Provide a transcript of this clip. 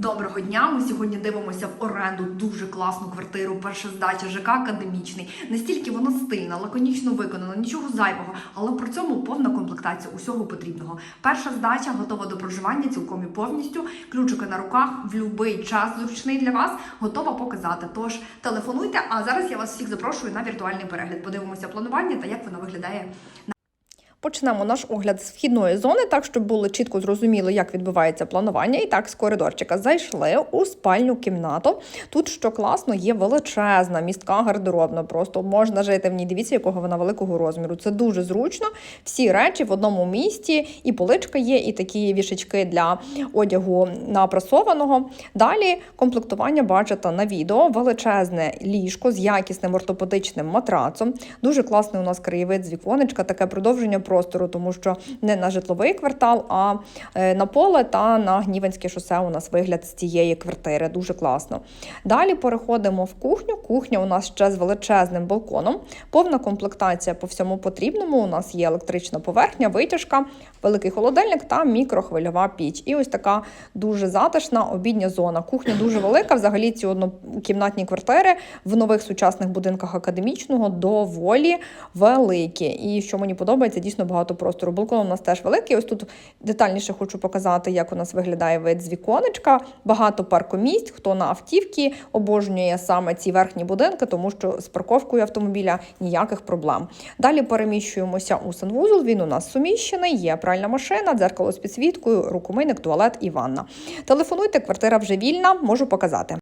Доброго дня. Ми сьогодні дивимося в оренду дуже класну квартиру. Перша здача ЖК академічний. Настільки вона стильна, лаконічно виконана, нічого зайвого, але при цьому повна комплектація усього потрібного. Перша здача готова до проживання цілком і повністю. Ключики на руках в будь-який час зручний для вас. Готова показати. Тож телефонуйте. А зараз я вас всіх запрошую на віртуальний перегляд. Подивимося планування та як вона виглядає Почнемо наш огляд з вхідної зони, так щоб було чітко зрозуміло, як відбувається планування. І так, з коридорчика зайшли у спальню кімнату. Тут що класно, є величезна містка гардеробна. Просто можна жити в ній. Дивіться, якого вона великого розміру. Це дуже зручно. Всі речі в одному місці, і поличка є, і такі вішечки для одягу напрасованого. Далі комплектування бачите на відео. Величезне ліжко з якісним ортопедичним матрацом. Дуже класний у нас краєвид з віконечка, таке продовження простору, тому що не на житловий квартал, а е, на поле та на Гнівенське шосе у нас вигляд з цієї квартири. Дуже класно. Далі переходимо в кухню. Кухня у нас ще з величезним балконом. Повна комплектація по всьому потрібному. У нас є електрична поверхня, витяжка, великий холодильник та мікрохвильова піч. І ось така дуже затишна обідня зона. Кухня дуже велика. Взагалі ці однокімнатні квартири в нових сучасних будинках академічного доволі великі. І що мені подобається, дійсно багато простору. Балкон у нас теж великий. Ось тут детальніше хочу показати, як у нас виглядає вид з віконечка. Багато паркомісць. Хто на автівці обожнює саме ці верхні будинки, тому що з парковкою автомобіля ніяких проблем. Далі переміщуємося у санвузол. Він у нас суміщений. Є пральна машина, дзеркало з підсвіткою, рукомийник, туалет і ванна. Телефонуйте, квартира вже вільна, можу показати.